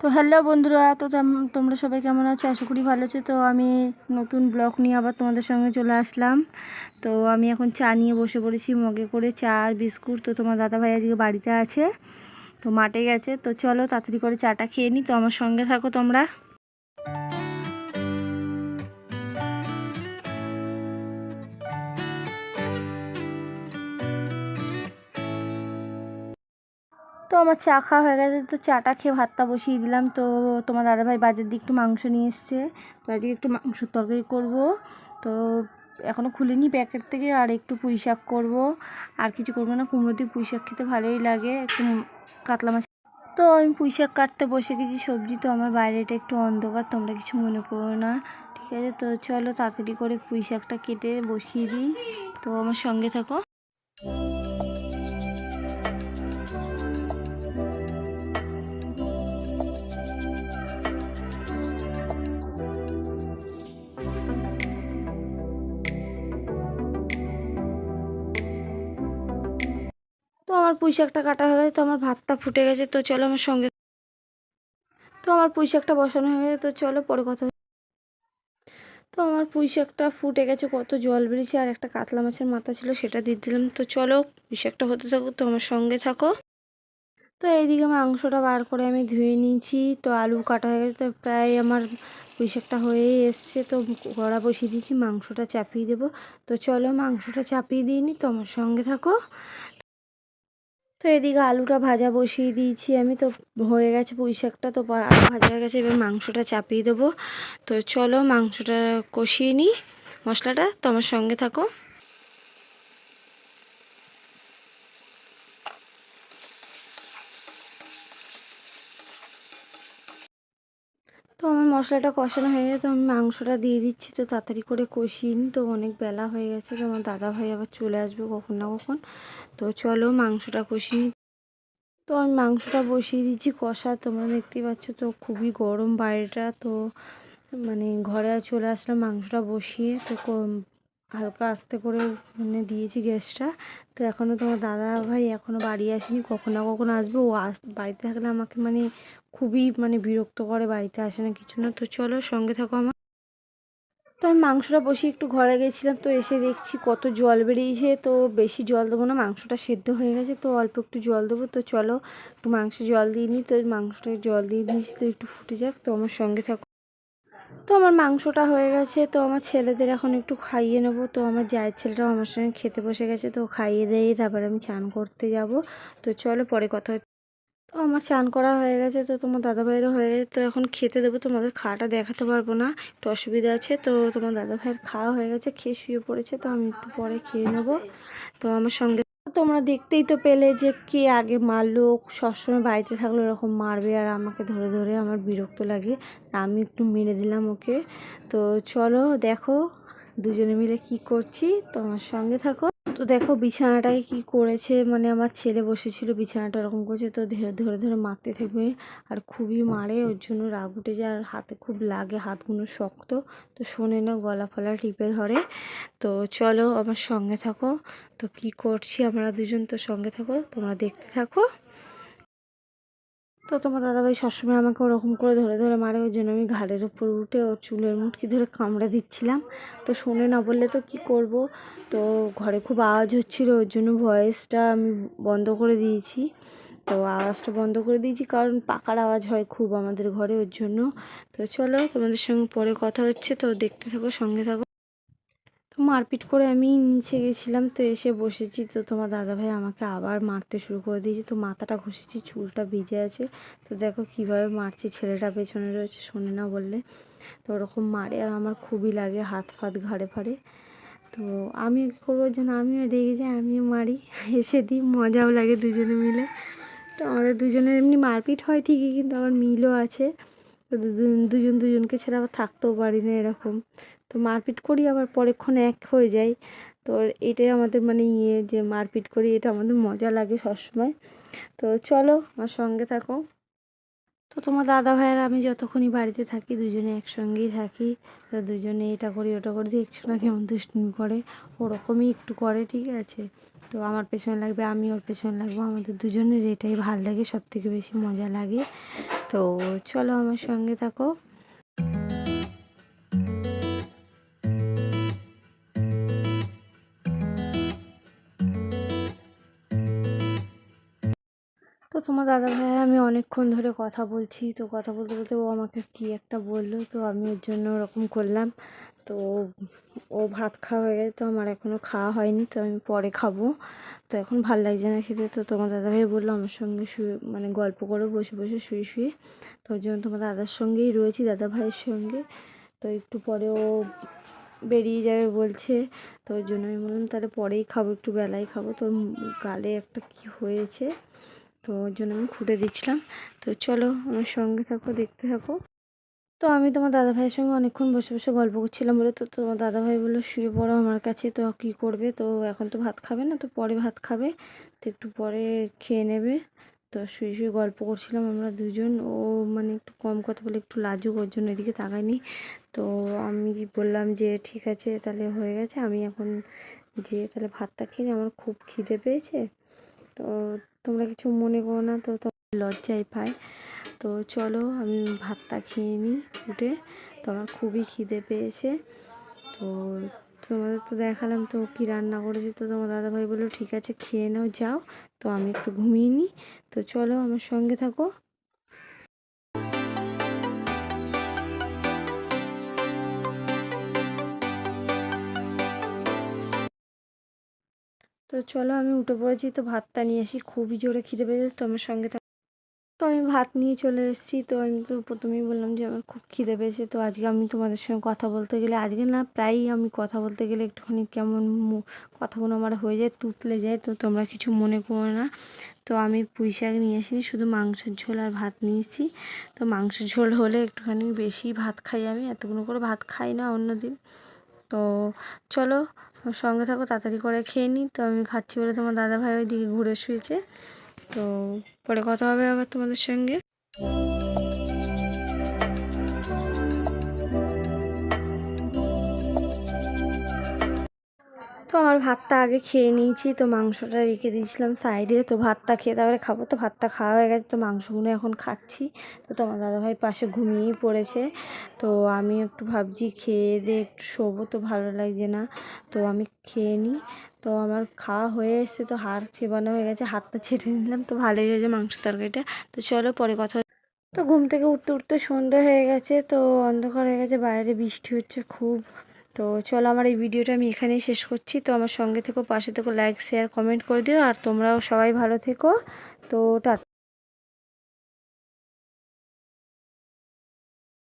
তো হ্যালো বন্ধুরা, তো তোমরা সবাই কেমন আছো? আশা করি ভালো আছে। তো আমি নতুন ব্লগ নিয়ে আবার তোমাদের সঙ্গে চলে আসলাম। তো আমি এখন চা নিয়ে বসে পড়েছি, মগে করে চা আর বিস্কুট। তো তোমার দাদা ভাই আজকে বাড়িতে আছে, তো মাঠে গেছে। তো চলো তাড়াতাড়ি করে চাটা খেয়ে নিই তো আমার সঙ্গে থাকো তোমরা। আমার চা খাওয়া হয়ে গেছে, তো চাটা খেয়ে ভাতটা বসিয়ে দিলাম। তো তোমার দাদাভাই বাজার দিয়ে একটু মাংস নিয়ে এসছে। তো আজকে একটু মাংসর তরকারি করব। তো এখনও খুলিনি প্যাকেট থেকে, আর একটু পুঁই শাক করব। আর কিছু করব না, কুমড়ো দিয়ে পুঁই শাক খেতে ভালোই লাগে, একটু কাতলা মাছ। তো আমি পুঁই শাক কাটতে বসে গেছি, সবজি তো আমার বাইরেটা একটু অন্ধকার, তোমরা কিছু মনে করো না। ঠিক আছে, তো চলো তাড়াতাড়ি করে পুঁই শাকটা কেটে বসিয়ে দিই। তো আমার সঙ্গে থাকো। আমার পুঁই শাকটা কাটা হয়ে গেছে, তো আমার ভাতটা ফুটে গেছে, তো চলো আমার সঙ্গে তো আমার পুঁই শাকটা বসানো হয়ে গেছে, তো চলো পরে কথা তো আমার পুঁই শাকটা ফুটে গেছে, কত জল বেরিয়েছে, আর একটা কাতলা মাছের মাথা ছিল, সেটা দিয়ে দিলাম। তো চলো পুঁই শাকটা হতে থাকুক, তো আমার সঙ্গে থাকো। তো এইদিকে মাংসটা বার করে আমি ধুয়ে নিয়েছি, তো আলু কাটা হয়ে গেছে, তো প্রায় আমার পুঁই শাকটা হয়েই এসছে। তো কড়া বসিয়ে দিয়েছি, মাংসটা চাপিয়ে দেবো। তো চলো মাংসটা চাপিয়ে দিই নি, তো আমার সঙ্গে থাকো। তো এদিকে আলুটা ভাজা বসিয়ে দিয়েছি আমি। তো হয়ে গেছে পুঁই শাকটা, তো আলু ভাজা হয়ে গেছে, এবার মাংসটা চাপিয়ে দেবো। তো চলো মাংসটা কষিয়ে নিই। মশলাটা তোমার সঙ্গে থাকো। তো আমার মশলাটা কষানো হয়ে গেছে, তো আমি মাংসটা দিয়ে দিচ্ছি, তো তাড়াতাড়ি করে কষিয়ে তো অনেক বেলা হয়ে গেছে, তো আমার দাদা ভাই আবার চলে আসবে কখন না কখন। তো চলো মাংসটা কষিয়ে তো আমি মাংসটা বসিয়ে দিচ্ছি, কষা, তোমরা দেখতেই পাচ্ছ তো খুবই গরম বাইরেটা, তো মানে ঘরে চলে আসলাম মাংসটা বসিয়ে, তো হালকা আস্তে করে মানে দিয়েছি গ্যাসটা। তো এখনও তোমার দাদা ভাই এখনও বাড়ি আসেনি, কখন না কখন আসবে, ও আস, বাড়িতে থাকলে আমাকে মানে খুবই মানে বিরক্ত করে, বাড়িতে আসে না কিছু না। তো চলো সঙ্গে থাকো আমার। তো আমি মাংসটা বসিয়ে একটু ঘরে গেছিলাম, তো এসে দেখছি কত জল বেরিয়েছে, তো বেশি জল দেবো না, মাংসটা সেদ্ধ হয়ে গেছে, তো অল্প একটু জল দেবো। তো চলো একটু মাংসে জল দিয়ে নিই, তো মাংসটা জল দিয়ে দিয়েছি তো একটু ফুটে যাক, তো আমার সঙ্গে থাকো। তো আমার মাংসটা হয়ে গেছে, তো আমার ছেলেদের এখন একটু খাইয়ে নেব। তো আমার জায়ের ছেলেটাও আমার সঙ্গে খেতে বসে গেছে, তো খাইয়ে দিয়ে তারপরে আমি চান করতে যাব। তো চলো পরে কথা হচ্ছে। তো আমার চান করা হয়ে গেছে, তো তোমার দাদাভাইয়েরও হয়ে গেছে, তো এখন খেতে দেবো। তোমাদের খাওয়াটা দেখাতে পারব না, একটু অসুবিধা আছে, তো তোমার দাদাভাইয়ের খাওয়া হয়ে গেছে, খেয়ে শুয়ে পড়েছে, তো আমি একটু পরে খেয়ে নেব। তো আমার সঙ্গে তোমরা দেখতেই তো পেলে যে কে আগে মারলো, সবসময় বাড়িতে থাকলে ওরকম মারবে আর আমাকে ধরে ধরে আমার বিরক্ত লাগে। আমি একটু মেরে দিলাম ওকে। তো চলো দেখো, দুজনে মিলে কি করছি, তোমার সঙ্গে থাকো। তো দেখো বিছানাটাকে কি করেছে? মানে আমার ছেলে বসেছিল বিছানাটা ওরকম করছে, তো ধরে ধরে ধরে মারতে থাকবে। আর খুবই মারে, ওর জন্য রাগ উঠে যায় আর হাতে খুব লাগে, হাতগুলো শক্ত। তো শোনে না গলা ফলা টিপে ধরে। তো চলো আমার সঙ্গে থাকো। তো কি করছি? আমরা দুজন তো সঙ্গে থাকো, তোমরা দেখতে থাকো। তো তোমার দাদাভাই সবসময় আমাকে ওরকম করে ধরে ধরে মারে, ওই জন্য আমি ঘাড়ের উপর উঠে ওর চুলের মুটকি ধরে কামড়ে দিচ্ছিলাম। তো শোনে না বললে তো কি করব? তো ঘরে খুব আওয়াজ হচ্ছিল ওর জন্য ভয়েসটা আমি বন্ধ করে দিয়েছি। তো আওয়াজটা বন্ধ করে দিয়েছি, কারণ পাকার আওয়াজ হয় খুব আমাদের ঘরে, ওর জন্য। তো চলো তোমাদের সঙ্গে পরে কথা হচ্ছে, তো দেখতে থাকো, সঙ্গে থাকো। মারপিট করে আমি নিচে গেছিলাম, তো এসে বসেছি। তো তোমার দাদাভাই আমাকে আবার মারতে শুরু করে দিয়েছে। তো মাথাটা ঘষেছি, চুলটা ভিজে আছে। তো দেখো কীভাবে মারছে, ছেলেটা পেছনে রয়েছে, শোনে না বললে। তো ওরকম মারে আর আমার খুবই লাগে, হাত ফাত ঘাড়ে ফাড়ে। তো আমি করব যেন আমিও রেগে যাই, আমিও মারি। এসে দিই, মজাও লাগে দুজনে মিলে। তো আমাদের দুজনের এমনি মারপিট হয় ঠিকই, কিন্তু আমার মিলও আছে। দুজন দুজন, দুজনকে ছাড়া আবার থাকতেও পারি না এরকম। তো মারপিট করি, আবার পরেক্ষণ এক হয়ে যায়। তো এটাই আমাদের মানে ইয়ে যে মারপিট করি, এটা আমাদের মজা লাগে সবসময়। তো চলো আমার সঙ্গে থাকো। তো তোমার দাদা ভাইয়ের, আমি যতক্ষণই বাড়িতে থাকি, দুজনে একসঙ্গেই থাকি। তো দুজনে এটা করি, ওটা করি, দেখছ না কেমন দুষ্টুমি করে। ওরকমই একটু করে, ঠিক আছে? তো আমার পেছনে লাগবে, আমি ওর পেছনে লাগবো। আমাদের দুজনের এটাই ভালো লাগে সব থেকে বেশি মজা লাগে। তো চলো আমার সঙ্গে থাকো। তো তোমার দাদা ভাই আমি অনেকক্ষণ ধরে কথা বলছি। তো কথা বলতে বলতে ও আমাকে কী একটা বলল, তো আমি ওর জন্য ওরকম করলাম। তো ও ভাত খাওয়া হয়ে গেছে, তো আমার এখনও খাওয়া হয়নি, তো আমি পরে খাব। তো এখন ভালো লাগছে না খেতে, তো তোমার দাদা ভাই বলল আমার সঙ্গে শুয়ে মানে গল্প করো, বসে বসে শুয়ে শুয়ে। তো ওর জন্য তোমার দাদার সঙ্গেই রয়েছি, দাদা ভাইয়ের সঙ্গে। তো একটু পরে ও বেরিয়ে যাবে বলছে, তো ওর জন্য আমি বললাম তাহলে পরেই খাব, একটু বেলায় খাব। তোর গালে একটা কি হয়েছে? তো ওর জন্য আমি খুঁটে দিচ্ছিলাম। তো চলো আমার সঙ্গে থাকো, দেখতে থাকো। তো আমি তোমার দাদা ভাইয়ের সঙ্গে অনেকক্ষণ বসে বসে গল্প করছিলাম বলে, তো তোমার দাদা ভাই বলল, শুয়ে পড়ো আমার কাছে, তো কী করবে? তো এখন তো ভাত খাবে না, তো পরে ভাত খাবে। তো একটু পরে খেয়ে নেবে। তো শুয়ে শুয়ে গল্প করছিলাম আমরা দুজন। ও মানে একটু কম কথা বলে একটু লাজুক, ওর জন্য এদিকে তাকায়নি। তো আমি বললাম যে, ঠিক আছে, তাহলে হয়ে গেছে। আমি এখন যে তাহলে ভাতটা খেয়ে আমার খুব খিদে পেয়েছে। তো তোমরা কিছু মনে করো না তো লজ্জায় পায় তো চলো আমি ভাতটা খেয়ে নিই উঠে। তো আমার খুবই খিদে পেয়েছে। তো তোমাদের তো দেখালাম তো কি রান্না করেছে। তো তোমার দাদাভাই বলল, ঠিক আছে, খেয়ে নাও, যাও। তো আমি একটু ঘুমিয়ে নিই। তো চলো আমার সঙ্গে থাকো। তো চলো আমি উঠে পড়েছি, তো ভাতটা নিয়ে আসি। খুবই জোরে খিদে পেয়েছে, তো আমার সঙ্গে তো আমি ভাত নিয়ে চলে এসেছি, তো আমি তো প্রথমেই বললাম যে আমার খুব খিদে পেয়েছে, তো আজকে আমি তোমাদের সঙ্গে কথা বলতে গেলে, আজকে না প্রায়ই আমি কথা বলতে গেলে একটুখানি কেমন কথাগুলো আমার হয়ে যায়, তুতলে যায়, তো তোমরা কিছু মনে করো না। তো আমি পুঁই শাক নিয়ে আসিনি, শুধু মাংসের ঝোল আর ভাত নিয়েছি। তো মাংসের ঝোল হলে একটুখানি বেশি ভাত খাই আমি, এতগুলো করে ভাত খাই না অন্য দিন তো চলো সঙ্গে থাকো, তাড়াতাড়ি করে খেয়ে নিই তো আমি খাচ্ছি বলে তোমার দাদা ভাই ওইদিকে ঘুরে শুয়েছে। তো পরে কথা হবে আবার তোমাদের সঙ্গে। আমার ভাতটা আগে খেয়ে নিয়েছি, তো মাংসটা রেখে দিয়েছিলাম সাইডে, তো ভাতটা খেয়ে তারপরে খাব। তো ভাতটা খাওয়া হয়ে গেছে, তো মাংসগুলো এখন খাচ্ছি। তো তোমার দাদাভাই পাশে ঘুমিয়েই পড়েছে, তো আমি একটু ভাবছি খেয়ে দিয়ে একটু শোবো, তো ভালো লাগছে না। তো আমি খেয়ে নিই, তো আমার খাওয়া হয়ে এসছে, তো হাড় চেবানো হয়ে গেছে, হাতটা ছেড়ে নিলাম তো ভালোই হয়েছে মাংস তরকারিটা। তো চলো পরে কথা তো ঘুম থেকে উঠতে উঠতে সন্ধ্যা হয়ে গেছে, তো অন্ধকার হয়ে গেছে, বাইরে বৃষ্টি হচ্ছে খুব। তো চলো আমার এই ভিডিওটা আমি এখানেই শেষ করছি। তো আমার সঙ্গে থেকো, পাশে থেকো লাইক শেয়ার কমেন্ট করে দিও। আর তোমরাও সবাই ভালো থেকো। তো টাটা